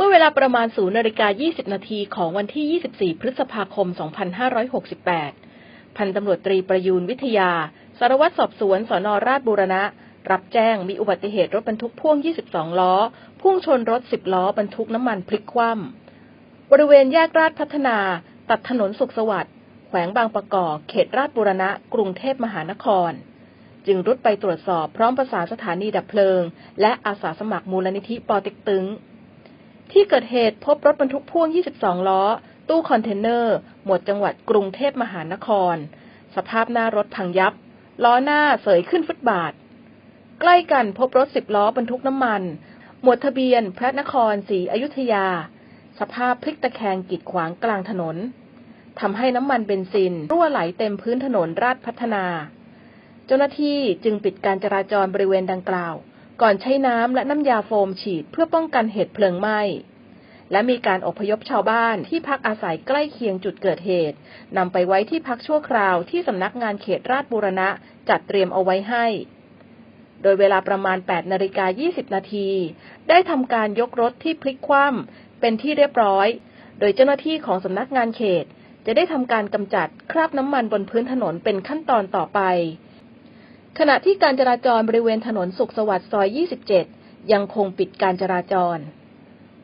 เมื่อเวลาประมาณ0นาฬิกา20 นาทีของวันที่ 24 พฤษภาคม 2568 พันตำรวจตรีประยูนวิทยา สารวัตรสอบสวนสนราชบูรณะ รับแจ้งมีอุบัติเหตุรถบรรทุกพ่วง 22 ล้อ พุ่งชนรถ 10 ล้อบรรทุกน้ำมันพลิกคว่ำบริเวณแยกราชพัฒนา ตัดถนนสุขสวัสดิ์แขวงบางประกอบเขตราชบูรณะ กรุงเทพมหานคร จึงรุดไปตรวจสอบพร้อมประสานสถานีดับเพลิง และอาสาสมัครมูลนิธิปอต็กตึง ที่เกิดเหตุพบรถบรรทุกพ่วง 22 ล้อ ตู้คอนเทนเนอร์ หมวดจังหวัดกรุงเทพมหานคร สภาพหน้ารถพังยับ ล้อหน้าเสยขึ้นฟุตบาท ใกล้กันพบรถ10ล้อบรรทุกน้ำมัน หมวดทะเบียนพระนครศรีอยุธยา สภาพพลิกตะแคงกีดขวางกลางถนนทำให้น้ำมันเบนซินรั่วไหลเต็มพื้นถนนราชพัฒนา เจ้าหน้าที่จึงปิดการจราจรบริเวณดังกล่าว ก่อนใช้น้ำและน้ำยาโฟมฉีดเพื่อป้องกันเหตุเพลิงไหม้ และมีการอพยพชาวบ้านที่พักอาศัยใกล้เคียงจุดเกิดเหตุนำไปไว้ที่พักชั่วคราวที่สำนักงานเขตราชบูรณะจัดเตรียมเอาไว้ให้ โดยเวลาประมาณ 8นาฬิกา20 นาที ได้ทำการยกรถที่พลิกคว่ำเป็นที่เรียบร้อย โดยเจ้าหน้าที่ของสำนักงานเขตจะได้ทำการกำจัดคราบน้ำมันบนพื้นถนนเป็นขั้นตอนต่อไป ขณะที่การจราจรบริเวณถนนสุขสวัสดิ์ซอย 27 ยังคงปิดการจราจร